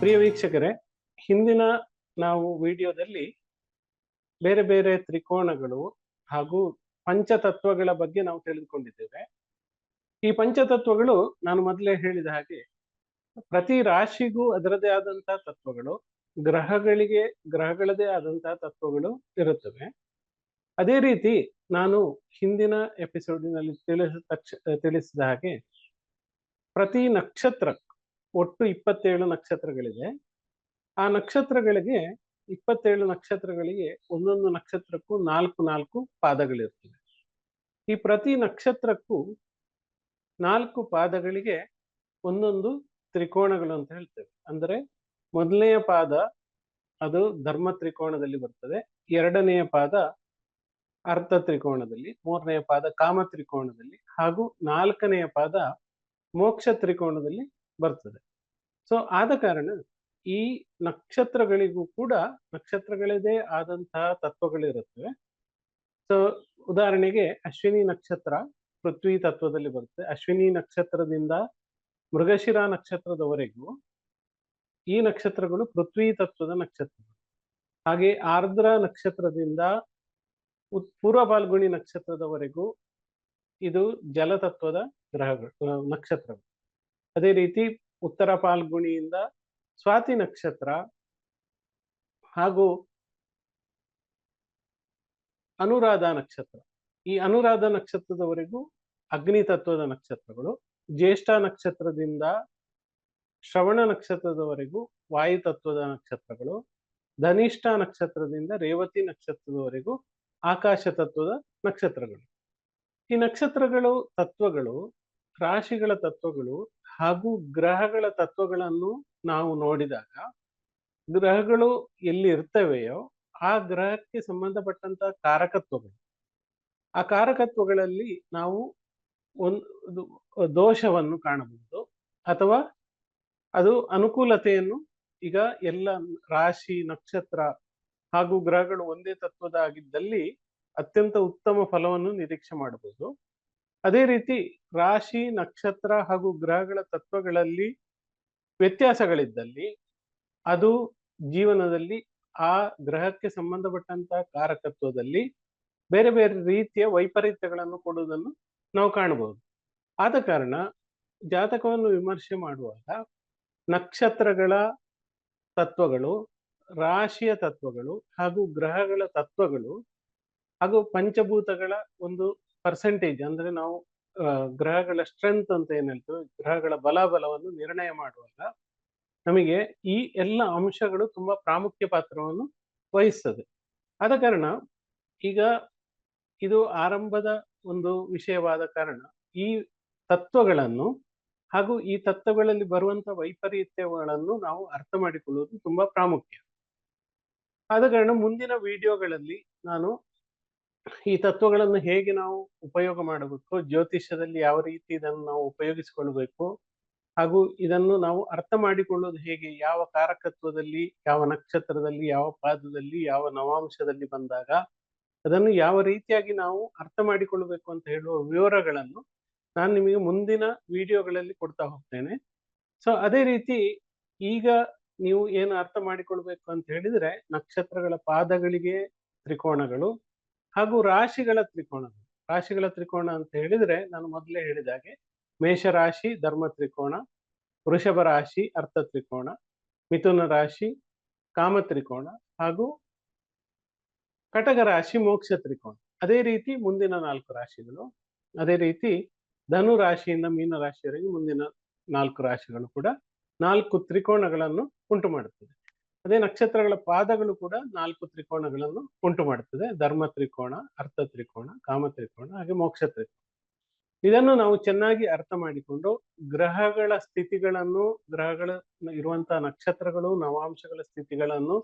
ಪ್ರಿಯ ವೀಕ್ಷಕರೇ, ಹಿಂದಿನ ನಾವು ವಿಡಿಯೋದಲ್ಲಿ ಬೇರೆ ಬೇರೆ ತ್ರಿಕೋಣಗಳು ಹಾಗೂ ಪಂಚತತ್ವಗಳ ಬಗ್ಗೆ ನಾವು ತಿಳಿದುಕೊಂಡಿದ್ದೇವೆ. ಈ ಪಂಚತತ್ವಗಳು ನಾನು ಮೊದಲೇ ಹೇಳಿದ ಹಾಗೆ ಪ್ರತಿ ರಾಶಿಗೂ ಅದರದೇ ಆದಂತಹ ತತ್ವಗಳು, ಗ್ರಹಗಳಿಗೆ, ಗ್ರಹಗಳದೇ ಆದಂತಹ ತತ್ವಗಳು ಇರುತ್ತವೆ. ಅದೇ ರೀತಿ ನಾನು ಹಿಂದಿನ ಎಪಿಸೋಡಿನಲ್ಲಿ ತಿಳಿಸ, ತಿಳಿಸಿದ ಹಾಗೆ ಪ್ರತಿ ನಕ್ಷತ್ರ ಒಟ್ಟು ಇಪ್ಪತ್ತೇಳು ನಕ್ಷತ್ರಗಳಿದೆ. ಆ ನಕ್ಷತ್ರಗಳಿಗೆ ಇಪ್ಪತ್ತೇಳು ನಕ್ಷತ್ರಗಳಿಗೆ ಒಂದೊಂದು ನಕ್ಷತ್ರಕ್ಕೂ ನಾಲ್ಕು ನಾಲ್ಕು ಪಾದಗಳಿರ್ತವೆ ಈ ಪ್ರತಿ ನಕ್ಷತ್ರಕ್ಕೂ ನಾಲ್ಕು ಪಾದಗಳಿಗೆ ಒಂದೊಂದು ತ್ರಿಕೋಣಗಳು ಅಂತ ಹೇಳ್ತೇವೆ. ಅಂದರೆ ಮೊದಲನೆಯ ಪಾದ ಅದು ಧರ್ಮ ತ್ರಿಕೋಣದಲ್ಲಿ ಬರ್ತದೆ. ಎರಡನೆಯ ಪಾದ ಅರ್ಥ ತ್ರಿಕೋಣದಲ್ಲಿ ಮೂರನೆಯ ಪಾದ ಕಾಮ ತ್ರಿಕೋಣದಲ್ಲಿ ಹಾಗೂ ನಾಲ್ಕನೆಯ ಪಾದ ಮೋಕ್ಷ ತ್ರಿಕೋಣದಲ್ಲಿ ಬರ್ತದೆ. ಸೊ ಆದ ಕಾರಣ ಈ ನಕ್ಷತ್ರಗಳಿಗೂ ಕೂಡ ನಕ್ಷತ್ರಗಳದೇ ಆದಂತಹ ತತ್ವಗಳಿರುತ್ತವೆ. ಸೊ ಉದಾಹರಣೆಗೆ ಅಶ್ವಿನಿ ನಕ್ಷತ್ರ ಪೃಥ್ವಿ ತತ್ವದಲ್ಲಿ ಬರುತ್ತೆ. ಅಶ್ವಿನಿ ನಕ್ಷತ್ರದಿಂದ ಮೃಗಶಿರ ನಕ್ಷತ್ರದವರೆಗೂ ಈ ನಕ್ಷತ್ರಗಳು ಪೃಥ್ವಿ ತತ್ವದ ನಕ್ಷತ್ರಗಳು ಹಾಗೆ ಆರ್ದ್ರ ನಕ್ಷತ್ರದಿಂದ ಪೂರ್ವ ಪಾಲ್ಗುಣಿ ನಕ್ಷತ್ರದವರೆಗೂ ಇದು ಜಲತತ್ವದ ಗ್ರಹಗಳು ನಕ್ಷತ್ರಗಳು. ಅದೇ ರೀತಿ ಉತ್ತರ ಪಾಲ್ಗುಣಿಯಿಂದ ಸ್ವಾತಿ ನಕ್ಷತ್ರ ಹಾಗೂ ಅನುರಾಧ ನಕ್ಷತ್ರ. ಈ ಅನುರಾಧ ನಕ್ಷತ್ರದವರೆಗೂ ಅಗ್ನಿ ತತ್ವದ ನಕ್ಷತ್ರಗಳು, ಜ್ಯೇಷ್ಠ ನಕ್ಷತ್ರದಿಂದ ಶ್ರವಣ ನಕ್ಷತ್ರದವರೆಗೂ ವಾಯು ತತ್ವದ ನಕ್ಷತ್ರಗಳು, ಧನಿಷ್ಠ ನಕ್ಷತ್ರದಿಂದ ರೇವತಿ ನಕ್ಷತ್ರದವರೆಗೂ ಆಕಾಶ ತತ್ವದ ನಕ್ಷತ್ರಗಳು. ಈ ನಕ್ಷತ್ರಗಳು ತತ್ವಗಳು, ರಾಶಿಗಳ ತತ್ವಗಳು ಹಾಗೂ ಗ್ರಹಗಳ ತತ್ವಗಳನ್ನು ನಾವು ನೋಡಿದಾಗ, ಗ್ರಹಗಳು ಎಲ್ಲಿ ಇರ್ತವೆಯೋ ಆ ಗ್ರಹಕ್ಕೆ ಸಂಬಂಧಪಟ್ಟಂತ ಕಾರಕತ್ವಗಳು. ಆ ಕಾರಕತ್ವಗಳಲ್ಲಿ ನಾವು ಒಂದು ದೋಷವನ್ನು ಕಾಣಬಹುದು ಅಥವಾ ಅದು ಅನುಕೂಲತೆಯನ್ನು ಈಗ ಎಲ್ಲ ರಾಶಿ, ನಕ್ಷತ್ರ ಹಾಗೂ ಗ್ರಹಗಳು ಒಂದೇ ತತ್ವದ ಆಗಿದ್ದಲ್ಲಿ ಅತ್ಯಂತ ಉತ್ತಮ ಫಲವನ್ನು ನಿರೀಕ್ಷೆ ಮಾಡಬಹುದು. ಅದೇ ರೀತಿ ರಾಶಿ, ನಕ್ಷತ್ರ ಹಾಗೂ ಗ್ರಹಗಳ ತತ್ವಗಳಲ್ಲಿ ವ್ಯತ್ಯಾಸಗಳಿದ್ದಲ್ಲಿ ಅದು ಜೀವನದಲ್ಲಿ ಆ ಗ್ರಹಕ್ಕೆ ಸಂಬಂಧಪಟ್ಟಂತಹ ಕಾರಕತ್ವದಲ್ಲಿ ಬೇರೆ ಬೇರೆ ರೀತಿಯ ವೈಪರೀತ್ಯಗಳನ್ನು ಕೊಡುವುದನ್ನು ನಾವು ಕಾಣಬಹುದು. ಆದ ಕಾರಣ ಜಾತಕವನ್ನು ವಿಮರ್ಶೆ ಮಾಡುವಾಗ ನಕ್ಷತ್ರಗಳ ತತ್ವಗಳು, ರಾಶಿಯ ತತ್ವಗಳು ಹಾಗೂ ಗ್ರಹಗಳ ತತ್ವಗಳು ಹಾಗೂ ಪಂಚಭೂತಗಳ ಒಂದು ಪರ್ಸೆಂಟೇಜ್ ಅಂದ್ರೆ ನಾವು ಗ್ರಹಗಳ ಸ್ಟ್ರೆಂತ್ ಅಂತ ಏನ್ ಹೇಳ್ತೇವೆ? ಗ್ರಹಗಳ ಬಲಾಬಲವನ್ನು ನಿರ್ಣಯ ಮಾಡುವಾಗ ನಮಗೆ ಈ ಎಲ್ಲ ಅಂಶಗಳು ತುಂಬಾ ಪ್ರಾಮುಖ್ಯ ಪಾತ್ರವನ್ನು ವಹಿಸ್ತದೆ. ಆದ ಕಾರಣ ಈಗ ಇದು ಆರಂಭದ ಒಂದು ವಿಷಯವಾದ ಕಾರಣ ಈ ತತ್ವಗಳನ್ನು ಹಾಗೂ ಈ ತತ್ವಗಳಲ್ಲಿ ಬರುವಂತ ವೈಪರೀತ್ಯಗಳನ್ನು ನಾವು ಅರ್ಥ ಮಾಡಿಕೊಳ್ಳುವುದು ತುಂಬಾ ಪ್ರಾಮುಖ್ಯ. ಆದ ಕಾರಣ ಮುಂದಿನ ವಿಡಿಯೋಗಳಲ್ಲಿ ನಾನು ಈ ತತ್ವಗಳನ್ನು ಹೇಗೆ ನಾವು ಉಪಯೋಗ ಮಾಡಬೇಕು, ಜ್ಯೋತಿಷ್ಯದಲ್ಲಿ ಯಾವ ರೀತಿ ಇದನ್ನು ನಾವು ಉಪಯೋಗಿಸಿಕೊಳ್ಬೇಕು, ಹಾಗೂ ಇದನ್ನು ನಾವು ಅರ್ಥ ಮಾಡಿಕೊಳ್ಳೋದು ಹೇಗೆ, ಯಾವ ಕಾರಕತ್ವದಲ್ಲಿ, ಯಾವ ನಕ್ಷತ್ರದಲ್ಲಿ, ಯಾವ ಪಾದದಲ್ಲಿ, ಯಾವ ನವಾಂಶದಲ್ಲಿ ಬಂದಾಗ ಅದನ್ನು ಯಾವ ರೀತಿಯಾಗಿ ನಾವು ಅರ್ಥ ಮಾಡಿಕೊಳ್ಳಬೇಕು ಅಂತ ಹೇಳುವ ವಿವರಗಳನ್ನು ನಾನು ನಿಮಗೆ ಮುಂದಿನ ವಿಡಿಯೋಗಳಲ್ಲಿ ಕೊಡ್ತಾ ಹೋಗ್ತೇನೆ. ಸೊ ಅದೇ ರೀತಿ ಈಗ ನೀವು ಏನು ಅರ್ಥ ಮಾಡಿಕೊಳ್ಬೇಕು ಅಂತ ಹೇಳಿದ್ರೆ ನಕ್ಷತ್ರಗಳ ಪಾದಗಳಿಗೆ ತ್ರಿಕೋಣಗಳು ಹಾಗೂ ರಾಶಿಗಳ ತ್ರಿಕೋಣಗಳು ರಾಶಿಗಳ ತ್ರಿಕೋಣ ಅಂತ ಹೇಳಿದ್ರೆ ನಾನು ಮೊದಲೇ ಹೇಳಿದಾಗೆ ಮೇಷರಾಶಿ ಧರ್ಮ ತ್ರಿಕೋಣ ವೃಷಭ ರಾಶಿ, ಅರ್ಥ ತ್ರಿಕೋಣ ಮಿಥುನ ರಾಶಿ, ಕಾಮ ತ್ರಿಕೋಣ ಹಾಗೂ ಕಟಕ ರಾಶಿ, ಮೋಕ್ಷ ತ್ರಿಕೋಣ ಅದೇ ರೀತಿ ಮುಂದಿನ ನಾಲ್ಕು ರಾಶಿಗಳು. ಅದೇ ರೀತಿ ಧನು ರಾಶಿಯಿಂದ ಮೀನ ರಾಶಿಯವರೆಗೆ ಮುಂದಿನ ನಾಲ್ಕು ರಾಶಿಗಳು ಕೂಡ ನಾಲ್ಕು ತ್ರಿಕೋಣಗಳನ್ನು ಉಂಟು ಮಾಡುತ್ತದೆ ಅದೇ ನಕ್ಷತ್ರಗಳ ಪಾದಗಳು ಕೂಡ ನಾಲ್ಕು ತ್ರಿಕೋಣಗಳನ್ನು ಉಂಟು ಮಾಡುತ್ತದೆ. ಧರ್ಮ ತ್ರಿಕೋಣ, ಅರ್ಥ ತ್ರಿಕೋಣ, ಕಾಮ ತ್ರಿಕೋಣ, ಹಾಗೆ ಮೋಕ್ಷ ತ್ರಿಕೋಣ. ಇದನ್ನು ನಾವು ಚೆನ್ನಾಗಿ ಅರ್ಥ ಮಾಡಿಕೊಂಡು ಗ್ರಹಗಳ ಸ್ಥಿತಿಗಳನ್ನು, ಗ್ರಹಗಳ ಇರುವಂತಹ ನಕ್ಷತ್ರಗಳು, ನವಾಂಶಗಳ ಸ್ಥಿತಿಗಳನ್ನು,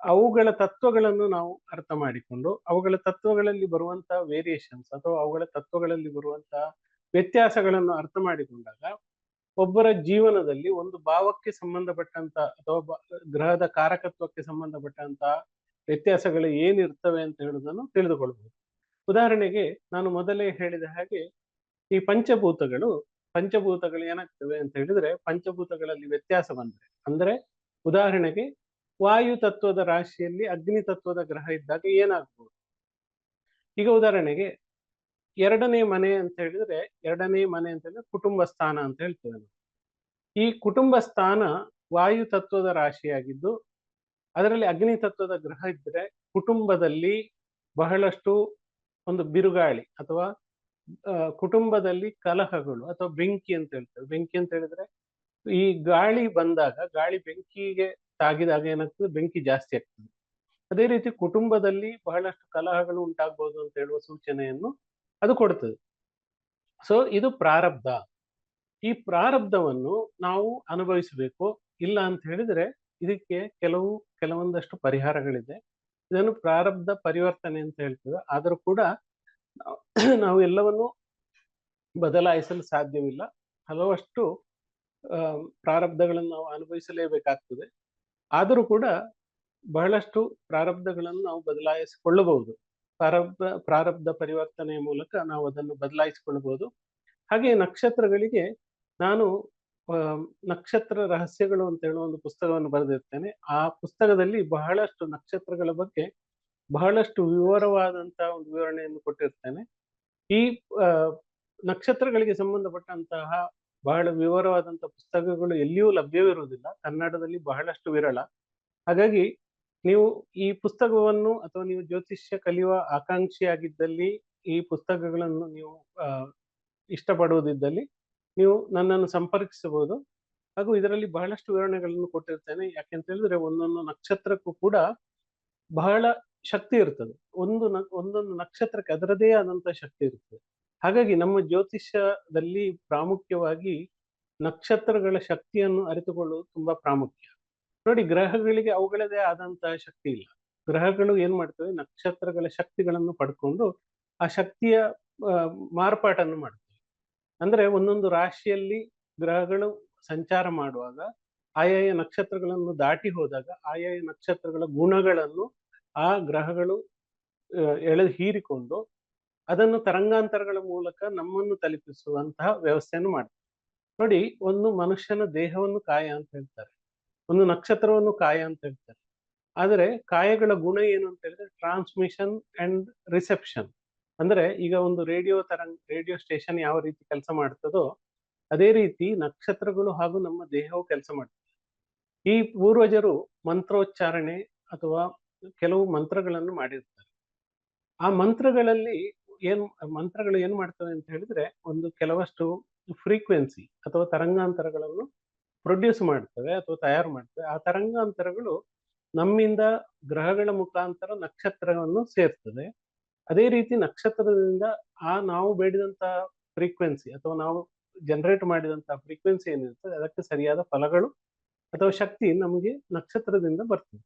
ಅವುಗಳ ತತ್ವಗಳನ್ನು ನಾವು ಅರ್ಥ ಮಾಡಿಕೊಂಡು ಅವುಗಳ ತತ್ವಗಳಲ್ಲಿ ಬರುವಂತಹ ವೇರಿಯೇಷನ್ಸ್ ಅಥವಾ ಅವುಗಳ ತತ್ವಗಳಲ್ಲಿ ಬರುವಂತಹ ವ್ಯತ್ಯಾಸಗಳನ್ನು ಅರ್ಥ ಮಾಡಿಕೊಂಡಾಗ ಒಬ್ಬರ ಜೀವನದಲ್ಲಿ ಒಂದು ಭಾವಕ್ಕೆ ಸಂಬಂಧಪಟ್ಟಂತ ಅಥವಾ ಗ್ರಹದ ಕಾರಕತ್ವಕ್ಕೆ ಸಂಬಂಧಪಟ್ಟಂತ ವ್ಯತ್ಯಾಸಗಳು ಏನಿರ್ತವೆ ಅಂತ ಹೇಳುವುದನ್ನು ತಿಳಿದುಕೊಳ್ಬಹುದು ಉದಾಹರಣೆಗೆ ನಾನು ಮೊದಲೇ ಹೇಳಿದ ಹಾಗೆ ಈ ಪಂಚಭೂತಗಳು ಪಂಚಭೂತಗಳು ಏನಾಗ್ತವೆ ಅಂತ ಹೇಳಿದ್ರೆ ಪಂಚಭೂತಗಳಲ್ಲಿ ವ್ಯತ್ಯಾಸ ಬಂದ್ರೆ, ಅಂದ್ರೆ ಉದಾಹರಣೆಗೆ ವಾಯು ತತ್ವದ ರಾಶಿಯಲ್ಲಿ ಅಗ್ನಿ ತತ್ವದ ಗ್ರಹ ಇದ್ದಾಗ ಏನಾಗ್ಬಹುದು ಈಗ ಉದಾಹರಣೆಗೆ ಎರಡನೇ ಮನೆ ಅಂತ ಹೇಳಿದ್ರೆ, ಎರಡನೇ ಮನೆ ಅಂತ ಹೇಳಿದ್ರೆ ಕುಟುಂಬ ಸ್ಥಾನ ಅಂತ ಹೇಳ್ತೇವೆ ಈ ಕುಟುಂಬ ಸ್ಥಾನ ವಾಯು ತತ್ವದ ರಾಶಿಯಾಗಿದ್ದು, ಅದರಲ್ಲಿ ಅಗ್ನಿ ತತ್ವದ ಗ್ರಹ ಇದ್ರೆ ಕುಟುಂಬದಲ್ಲಿ ಬಹಳಷ್ಟು ಒಂದು ಬಿರುಗಾಳಿ ಅಥವಾ ಕುಟುಂಬದಲ್ಲಿ ಕಲಹಗಳು ಅಥವಾ ಬೆಂಕಿ ಅಂತ ಹೇಳ್ತೇವೆ. ಬೆಂಕಿ ಅಂತ ಹೇಳಿದ್ರೆ ಈ ಗಾಳಿ ಬಂದಾಗ, ಗಾಳಿ ಬೆಂಕಿಗೆ ತಾಗಿದಾಗ ಏನಾಗ್ತದೆ? ಬೆಂಕಿ ಜಾಸ್ತಿ ಆಗ್ತದೆ. ಅದೇ ರೀತಿ ಕುಟುಂಬದಲ್ಲಿ ಬಹಳಷ್ಟು ಕಲಹಗಳು ಉಂಟಾಗ್ಬೋದು ಅಂತ ಹೇಳುವ ಸೂಚನೆಯನ್ನು ಅದು ಕೊಡ್ತದೆ. ಸೊ ಇದು ಪ್ರಾರಬ್ಧ. ಈ ಪ್ರಾರಬ್ಧವನ್ನು ನಾವು ಅನುಭವಿಸಬೇಕು. ಇಲ್ಲ ಅಂತ ಹೇಳಿದ್ರೆ ಇದಕ್ಕೆ ಕೆಲವು, ಕೆಲವೊಂದಷ್ಟು ಪರಿಹಾರಗಳಿದೆ. ಇದನ್ನು ಪ್ರಾರಬ್ಧ ಪರಿವರ್ತನೆ ಅಂತ ಹೇಳ್ತದೆ ಆದರೂ ಕೂಡ ನಾವು- ಎಲ್ಲವನ್ನು ಬದಲಾಯಿಸಲು ಸಾಧ್ಯವಿಲ್ಲ. ಹಲವಷ್ಟು ಪ್ರಾರಬ್ಧಗಳನ್ನು ನಾವು ಅನುಭವಿಸಲೇಬೇಕಾಗ್ತದೆ. ಆದರೂ ಕೂಡ ಬಹಳಷ್ಟು ಪ್ರಾರಬ್ಧಗಳನ್ನು ನಾವು ಬದಲಾಯಿಸಿಕೊಳ್ಳಬಹುದು. ಪ್ರಾರಬ್ಧ ಪ್ರಾರಬ್ಧ ಪರಿವರ್ತನೆಯ ಮೂಲಕ ನಾವು ಅದನ್ನು ಬದಲಾಯಿಸಿಕೊಳ್ಳಬಹುದು. ಹಾಗೆ ನಕ್ಷತ್ರಗಳಿಗೆ ನಾನು ನಕ್ಷತ್ರ ರಹಸ್ಯಗಳು ಅಂತ ಹೇಳುವ ಒಂದು ಪುಸ್ತಕವನ್ನು ಬರೆದಿರ್ತೇನೆ. ಆ ಪುಸ್ತಕದಲ್ಲಿ ಬಹಳಷ್ಟು ನಕ್ಷತ್ರಗಳ ಬಗ್ಗೆ ಬಹಳಷ್ಟು ವಿವರವಾದಂತಹ ಒಂದು ವಿವರಣೆಯನ್ನು ಕೊಟ್ಟಿರ್ತೇನೆ. ಈ ನಕ್ಷತ್ರಗಳಿಗೆ ಸಂಬಂಧಪಟ್ಟಂತಹ ಬಹಳ ವಿವರವಾದಂತಹ ಪುಸ್ತಕಗಳು ಎಲ್ಲಿಯೂ ಲಭ್ಯವಿರುವುದಿಲ್ಲ. ಕನ್ನಡದಲ್ಲಿ ಬಹಳಷ್ಟು ವಿರಳ. ಹಾಗಾಗಿ ನೀವು ಈ ಪುಸ್ತಕವನ್ನು ಅಥವಾ ನೀವು ಜ್ಯೋತಿಷ್ಯ ಕಲಿಯುವ ಆಕಾಂಕ್ಷಿಯಾಗಿದ್ದಲ್ಲಿ ಈ ಪುಸ್ತಕಗಳನ್ನು ನೀವು ಇಷ್ಟಪಡುವುದಿದ್ದಲ್ಲಿ ನೀವು ನನ್ನನ್ನು ಸಂಪರ್ಕಿಸಬಹುದು. ಹಾಗೂ ಇದರಲ್ಲಿ ಬಹಳಷ್ಟು ವಿವರಣೆಗಳನ್ನು ಕೊಟ್ಟಿರ್ತೇನೆ. ಯಾಕೆಂತ ಹೇಳಿದ್ರೆ ಒಂದೊಂದು ನಕ್ಷತ್ರಕ್ಕೂ ಕೂಡ ಬಹಳ ಶಕ್ತಿ ಇರ್ತದೆ. ಒಂದು ಒಂದೊಂದು ನಕ್ಷತ್ರಕ್ಕೆ ಅದರದೇ ಆದಂತಹ ಶಕ್ತಿ ಇರ್ತದೆ. ಹಾಗಾಗಿ ನಮ್ಮ ಜ್ಯೋತಿಷ್ಯದಲ್ಲಿ ಪ್ರಾಮುಖ್ಯವಾಗಿ ನಕ್ಷತ್ರಗಳ ಶಕ್ತಿಯನ್ನು ಅರಿತುಕೊಳ್ಳುವುದು ತುಂಬಾ ಪ್ರಾಮುಖ್ಯ. ನೋಡಿ ಗ್ರಹಗಳಿಗೆ ಅವುಗಳದೇ ಆದಂತಹ ಶಕ್ತಿ ಇಲ್ಲ. ಗ್ರಹಗಳು ಏನ್ ಮಾಡ್ತವೆ? ನಕ್ಷತ್ರಗಳ ಶಕ್ತಿಗಳನ್ನು ಪಡ್ಕೊಂಡು ಆ ಶಕ್ತಿಯ ಮಾರ್ಪಾಟನ್ನು ಮಾಡ್ತವೆ. ಅಂದ್ರೆ ಒಂದೊಂದು ರಾಶಿಯಲ್ಲಿ ಗ್ರಹಗಳು ಸಂಚಾರ ಮಾಡುವಾಗ ಆಯಾಯ ನಕ್ಷತ್ರಗಳನ್ನು ದಾಟಿ ಹೋದಾಗ ಆಯಾಯ ನಕ್ಷತ್ರಗಳ ಗುಣಗಳನ್ನು ಆ ಗ್ರಹಗಳು ಎಳೆದು ಹೀರಿಕೊಂಡು ಅದನ್ನು ತರಂಗಾಂತರಗಳ ಮೂಲಕ ನಮ್ಮನ್ನು ತಲುಪಿಸುವಂತಹ ವ್ಯವಸ್ಥೆಯನ್ನು ಮಾಡ್ತಾರೆ ನೋಡಿ, ಒಂದು ಮನುಷ್ಯನ ದೇಹವನ್ನು ಕಾಯ ಅಂತ ಹೇಳ್ತಾರೆ. ಒಂದು ನಕ್ಷತ್ರವನ್ನು ಕಾಯ ಅಂತ ಹೇಳ್ತಾರೆ. ಆದರೆ ಕಾಯಗಳ ಗುಣ ಏನು ಅಂತ ಹೇಳಿದ್ರೆ ಟ್ರಾನ್ಸ್ಮಿಷನ್ ಅಂಡ್ ರಿಸೆಪ್ಷನ್ ಅಂದ್ರೆ ಈಗ ಒಂದು ರೇಡಿಯೋ ತರಂಗ, ರೇಡಿಯೋ ಸ್ಟೇಷನ್ ಯಾವ ರೀತಿ ಕೆಲಸ ಮಾಡ್ತದೋ ಅದೇ ರೀತಿ ನಕ್ಷತ್ರಗಳು ಹಾಗೂ ನಮ್ಮ ದೇಹವು ಕೆಲಸ ಮಾಡ್ತದೆ. ಈ ಪೂರ್ವಜರು ಮಂತ್ರೋಚ್ಚಾರಣೆ ಅಥವಾ ಕೆಲವು ಮಂತ್ರಗಳನ್ನು ಮಾಡಿರ್ತಾರೆ. ಆ ಮಂತ್ರಗಳಲ್ಲಿ ಏನ್, ಮಂತ್ರಗಳು ಏನ್ ಮಾಡ್ತವೆ ಅಂತ ಹೇಳಿದ್ರೆ ಒಂದು ಕೆಲವಷ್ಟು ಫ್ರೀಕ್ವೆನ್ಸಿ ಅಥವಾ ತರಂಗಾಂತರಗಳನ್ನು ಪ್ರೊಡ್ಯೂಸ್ ಮಾಡ್ತವೆ ಅಥವಾ ತಯಾರು ಮಾಡ್ತವೆ. ಆ ತರಂಗಾಂತರಗಳು ನಮ್ಮಿಂದ ಗ್ರಹಗಳ ಮುಖಾಂತರ ನಕ್ಷತ್ರವನ್ನು ಸೇರ್ತದೆ. ಅದೇ ರೀತಿ ನಕ್ಷತ್ರದಿಂದ ಆ ನಾವು ಬೇಡಿದಂತಹ ಫ್ರೀಕ್ವೆನ್ಸಿ ಅಥವಾ ನಾವು ಜನರೇಟ್ ಮಾಡಿದಂತಹ ಫ್ರೀಕ್ವೆನ್ಸಿ ಏನಿರ್ತದೆ, ಅದಕ್ಕೆ ಸರಿಯಾದ ಫಲಗಳು ಅಥವಾ ಶಕ್ತಿ ನಮಗೆ ನಕ್ಷತ್ರದಿಂದ ಬರ್ತದೆ.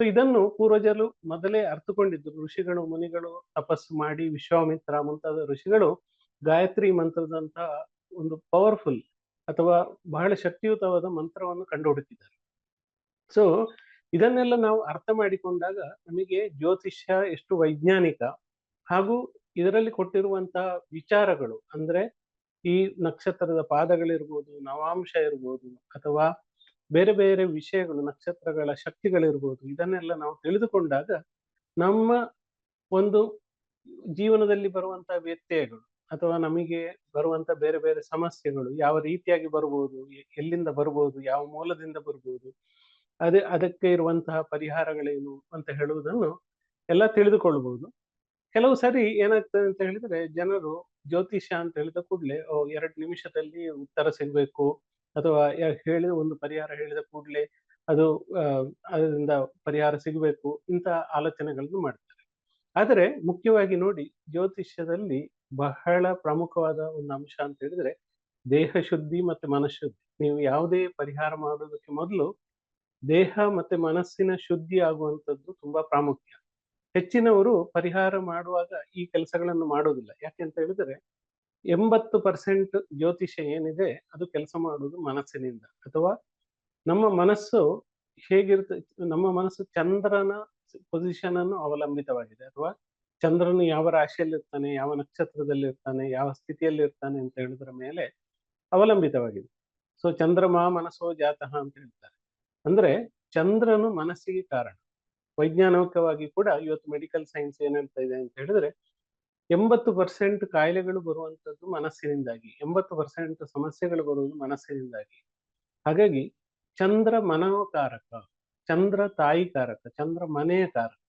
ಸೊ ಇದನ್ನು ಪೂರ್ವಜರು ಮೊದಲೇ ಅರ್ಥಕೊಂಡಿದ್ದರು. ಋಷಿಗಳು, ಮುನಿಗಳು ತಪಸ್ಸು ಮಾಡಿ ವಿಶ್ವಾಮಿತ್ರ ಮುಂತಾದ ಋಷಿಗಳು ಗಾಯತ್ರಿ ಮಂತ್ರದಂತಹ ಒಂದು ಪವರ್ಫುಲ್ ಅಥವಾ ಬಹಳ ಶಕ್ತಿಯುತವಾದ ಮಂತ್ರವನ್ನು ಕಂಡುಹುಡುಕಿದ್ದಾರೆ ಸೊ ಇದನ್ನೆಲ್ಲ ನಾವು ಅರ್ಥ ಮಾಡಿಕೊಂಡಾಗ ನಮಗೆ ಜ್ಯೋತಿಷ್ಯ ಎಷ್ಟು ವೈಜ್ಞಾನಿಕ ಹಾಗೂ ಇದರಲ್ಲಿ ಕೊಟ್ಟಿರುವಂತಹ ವಿಚಾರಗಳು, ಅಂದ್ರೆ ಈ ನಕ್ಷತ್ರದ ಪಾದಗಳಿರ್ಬೋದು, ನವಾಂಶ ಇರ್ಬೋದು, ಅಥವಾ ಬೇರೆ ಬೇರೆ ವಿಷಯಗಳು, ನಕ್ಷತ್ರಗಳ ಶಕ್ತಿಗಳಿರ್ಬೋದು, ಇದನ್ನೆಲ್ಲ ನಾವು ತಿಳಿದುಕೊಂಡಾಗ ನಮ್ಮ ಒಂದು ಜೀವನದಲ್ಲಿ ಬರುವಂತಹ ವ್ಯತ್ಯಯಗಳು ಅಥವಾ ನಮಗೆ ಬರುವಂತ ಬೇರೆ ಬೇರೆ ಸಮಸ್ಯೆಗಳು ಯಾವ ರೀತಿಯಾಗಿ ಬರ್ಬೋದು ಎಲ್ಲಿಂದ ಬರ್ಬೋದು, ಯಾವ ಮೂಲದಿಂದ ಬರ್ಬೋದು, ಅದೇ ಅದಕ್ಕೆ ಇರುವಂತಹ ಪರಿಹಾರಗಳೇನು ಅಂತ ಹೇಳುವುದನ್ನು ಎಲ್ಲ ತಿಳಿದುಕೊಳ್ಳಬಹುದು. ಕೆಲವು ಸರಿ ಏನಾಗ್ತದೆ ಅಂತ ಹೇಳಿದ್ರೆ ಜನರು ಜ್ಯೋತಿಷ್ಯ ಅಂತ ಹೇಳಿದ ಕೂಡಲೇ ಎರಡು ನಿಮಿಷದಲ್ಲಿ ಉತ್ತರ ಸಿಗ್ಬೇಕು ಅಥವಾ ಹೇಳಿದ ಒಂದು ಪರಿಹಾರ ಹೇಳಿದ ಕೂಡಲೇ ಅದು ಅದರಿಂದ ಪರಿಹಾರ ಸಿಗಬೇಕು ಇಂತಹ ಆಲೋಚನೆಗಳನ್ನು ಮಾಡ್ತಾರೆ. ಆದರೆ ಮುಖ್ಯವಾಗಿ ನೋಡಿ ಜ್ಯೋತಿಷ್ಯದಲ್ಲಿ ಬಹಳ ಪ್ರಮುಖವಾದ ಒಂದು ಅಂಶ ಅಂತ ಹೇಳಿದ್ರೆ ದೇಹ ಶುದ್ಧಿ ಮತ್ತೆ ಮನಃಶುದ್ಧಿ. ನೀವು ಯಾವುದೇ ಪರಿಹಾರ ಮಾಡೋದಕ್ಕೆ ಮೊದಲು ದೇಹ ಮತ್ತೆ ಮನಸ್ಸಿನ ಶುದ್ಧಿ ಆಗುವಂಥದ್ದು ತುಂಬಾ ಪ್ರಾಮುಖ್ಯ. ಹೆಚ್ಚಿನವರು ಪರಿಹಾರ ಮಾಡುವಾಗ ಈ ಕೆಲಸಗಳನ್ನು ಮಾಡೋದಿಲ್ಲ. ಯಾಕೆಂತ ಹೇಳಿದ್ರೆ ಎಂಬತ್ತು ಪರ್ಸೆಂಟ್ ಜ್ಯೋತಿಷ್ಯ ಏನಿದೆ ಅದು ಕೆಲಸ ಮಾಡುವುದು ಮನಸ್ಸಿನಿಂದ. ಅಥವಾ ನಮ್ಮ ಮನಸ್ಸು ಹೇಗಿರುತ್ತೆ, ನಮ್ಮ ಮನಸ್ಸು ಚಂದ್ರನ ಪೊಸಿಷನ್ ಅನ್ನು ಅವಲಂಬಿತವಾಗಿದೆ. ಅಥವಾ ಚಂದ್ರನು ಯಾವ ರಾಶಿಯಲ್ಲಿ ಇರ್ತಾನೆ ಯಾವ ನಕ್ಷತ್ರದಲ್ಲಿ ಇರ್ತಾನೆ ಯಾವ ಸ್ಥಿತಿಯಲ್ಲಿ ಇರ್ತಾನೆ ಅಂತ ಹೇಳಿದ್ರ ಮೇಲೆ ಅವಲಂಬಿತವಾಗಿದೆ. ಸೊ ಚಂದ್ರಮ ಮನಸ್ಸೋ ಜಾತಃ ಅಂತ ಹೇಳ್ತಾರೆ. ಅಂದ್ರೆ ಚಂದ್ರನು ಮನಸ್ಸಿಗೆ ಕಾರಣ. ವೈಜ್ಞಾನಿಕವಾಗಿ ಕೂಡ ಇವತ್ತು ಮೆಡಿಕಲ್ ಸೈನ್ಸ್ ಏನ್ ಹೇಳ್ತಾ ಇದೆ ಅಂತ ಹೇಳಿದ್ರೆ, ಎಂಬತ್ತು ಪರ್ಸೆಂಟ್ ಕಾಯಿಲೆಗಳು ಬರುವಂತದ್ದು ಮನಸ್ಸಿನಿಂದಾಗಿ, ಎಂಬತ್ತು ಪರ್ಸೆಂಟ್ ಸಮಸ್ಯೆಗಳು ಬರುವುದು ಮನಸ್ಸಿನಿಂದಾಗಿ. ಹಾಗಾಗಿ ಚಂದ್ರ ಮನೋಕಾರಕ, ಚಂದ್ರ ತಾಯಿ ಕಾರಕ ಚಂದ್ರ ಮನೆಯ ಕಾರಕ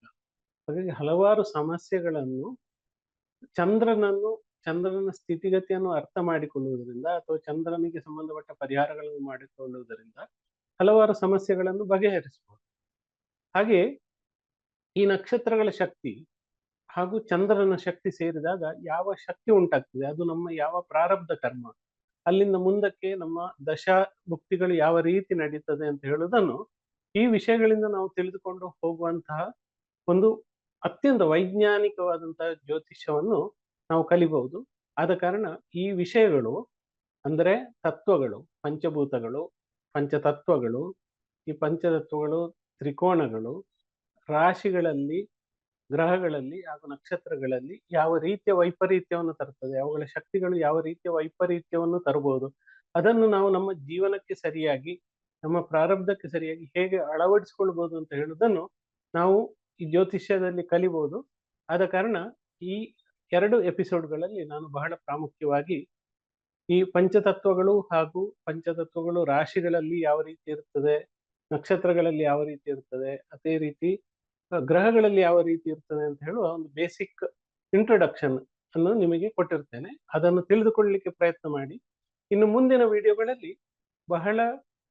ಹಾಗಾಗಿ ಹಲವಾರು ಸಮಸ್ಯೆಗಳನ್ನು ಚಂದ್ರನನ್ನು, ಚಂದ್ರನ ಸ್ಥಿತಿಗತಿಯನ್ನು ಅರ್ಥ ಮಾಡಿಕೊಳ್ಳುವುದರಿಂದ ಅಥವಾ ಚಂದ್ರನಿಗೆ ಸಂಬಂಧಪಟ್ಟ ಪರಿಹಾರಗಳನ್ನು ಮಾಡಿಕೊಳ್ಳುವುದರಿಂದ ಹಲವಾರು ಸಮಸ್ಯೆಗಳನ್ನು ಬಗೆಹರಿಸಬಹುದು. ಹಾಗೆ ಈ ನಕ್ಷತ್ರಗಳ ಶಕ್ತಿ ಹಾಗೂ ಚಂದ್ರನ ಶಕ್ತಿ ಸೇರಿದಾಗ ಯಾವ ಶಕ್ತಿ ಉಂಟಾಗ್ತದೆ? ಅದು ನಮ್ಮ ಯಾವ ಪ್ರಾರಬ್ಧ ಕರ್ಮ? ಅಲ್ಲಿಂದ ಮುಂದಕ್ಕೆ ನಮ್ಮ ದಶಾ ಭುಕ್ತಿಗಳು ಯಾವ ರೀತಿ ನಡೀತದೆ ಅಂತ ಹೇಳುವುದನ್ನು ಈ ವಿಷಯಗಳಿಂದ ನಾವು ತಿಳಿದುಕೊಂಡು ಹೋಗುವಂತಹ ಒಂದು ಅತ್ಯಂತ ವೈಜ್ಞಾನಿಕವಾದಂತಹ ಜ್ಯೋತಿಷ್ಯವನ್ನು ನಾವು ಕಲಿಬಹುದು. ಆದ ಕಾರಣ ಈ ವಿಷಯಗಳು ಅಂದರೆ ತತ್ವಗಳು, ಪಂಚಭೂತಗಳು, ಪಂಚತತ್ವಗಳು, ಈ ಪಂಚತತ್ವಗಳು ತ್ರಿಕೋಣಗಳು ರಾಶಿಗಳಲ್ಲಿ, ಗ್ರಹಗಳಲ್ಲಿ ಹಾಗೂ ನಕ್ಷತ್ರಗಳಲ್ಲಿ ಯಾವ ರೀತಿಯ ವೈಪರೀತ್ಯವನ್ನು ತರುತ್ತದೆ, ಅವುಗಳ ಶಕ್ತಿಗಳು ಯಾವ ರೀತಿಯ ವೈಪರೀತ್ಯವನ್ನು ತರಬಹುದು, ಅದನ್ನು ನಾವು ನಮ್ಮ ಜೀವನಕ್ಕೆ ಸರಿಯಾಗಿ, ನಮ್ಮ ಪ್ರಾರಬ್ಧಕ್ಕೆ ಸರಿಯಾಗಿ ಹೇಗೆ ಅಳವಡಿಸಿಕೊಳ್ಬಹುದು ಅಂತ ಹೇಳುವುದನ್ನು ನಾವು ಈ ಜ್ಯೋತಿಷ್ಯದಲ್ಲಿ ಕಲಿಬಹುದು ಆದ ಕಾರಣ ಈ ಎರಡು ಎಪಿಸೋಡ್ಗಳಲ್ಲಿ ನಾನು ಬಹಳ ಪ್ರಾಮುಖ್ಯವಾಗಿ ಈ ಪಂಚತತ್ವಗಳು ಹಾಗೂ ಪಂಚತತ್ವಗಳು ರಾಶಿಗಳಲ್ಲಿ ಯಾವ ರೀತಿ ಇರ್ತದೆ, ನಕ್ಷತ್ರಗಳಲ್ಲಿ ಯಾವ ರೀತಿ ಇರ್ತದೆ, ಅದೇ ರೀತಿ ಗ್ರಹಗಳಲ್ಲಿ ಯಾವ ರೀತಿ ಇರ್ತದೆ ಅಂತ ಹೇಳುವ ಒಂದು ಬೇಸಿಕ್ ಇಂಟ್ರೊಡಕ್ಷನ್ ಅನ್ನು ನಿಮಗೆ ಕೊಟ್ಟಿರ್ತೇನೆ. ಅದನ್ನು ತಿಳಿದುಕೊಳ್ಳಲಿಕ್ಕೆ ಪ್ರಯತ್ನ ಮಾಡಿ. ಇನ್ನು ಮುಂದಿನ ವಿಡಿಯೋಗಳಲ್ಲಿ ಬಹಳ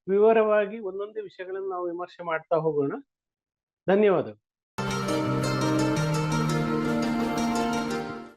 ವಿವರವಾಗಿ ಒಂದೊಂದೇ ವಿಷಯಗಳನ್ನು ನಾವು ವಿಮರ್ಶೆ ಮಾಡ್ತಾ ಹೋಗೋಣ. ಧನ್ಯವಾದಗಳು.